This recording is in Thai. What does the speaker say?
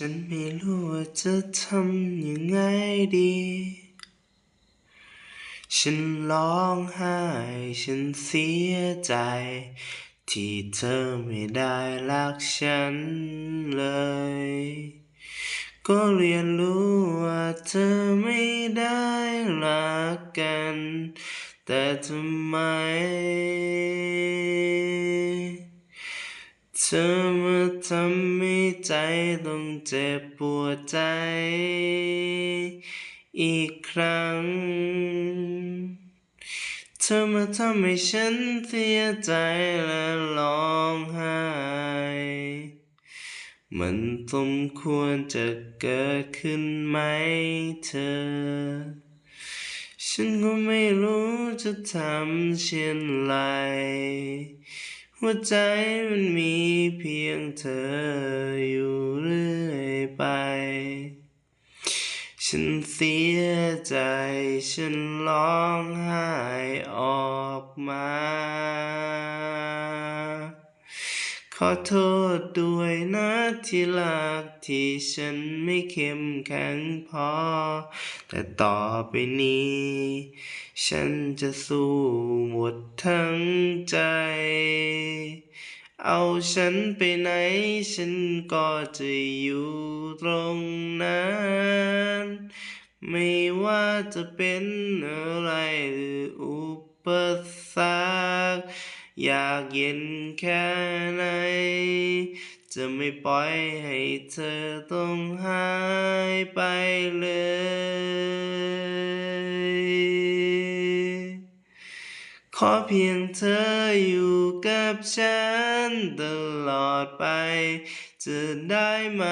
ฉันไม่รู้ว่าจะทำยังไงดี ฉันร้องไห้ ฉันเสียใจ ที่เธอไม่ได้รักฉันเลย ก็เรียนรู้ว่าเธอไม่ได้รักกัน แต่ทำไม เธอมาทำให้ใจต้องเจ็บปวดใจ อีกครั้ง เธอมาทำให้ฉันเสียใจและร้องไห้มันสมควรจะเกิดขึ้นไหมเธอ ฉันก็ไม่รู้จะทำเช่นไร หัวใจมันมีเพียงเธออยู่เรื่อยไป ฉันเสียใจ ฉันร้องไห้ออกมา ขอโทษด้วยนะที่รักที่ฉันไม่เข้มแข็งพอ แต่ต่อไปนี้ ฉันจะสู้หมดทั้งใจ เอาฉันไปไหน ฉันก็จะอยู่ตรงนั้น ไม่ว่าจะเป็นอะไรหรืออุปสรรค อยากเย็นแค่ไหน จะไม่ปล่อยให้เธอต้องหายไปเลยขอเพียงเธออยู่กับฉันตลอดไป จะได้ไหม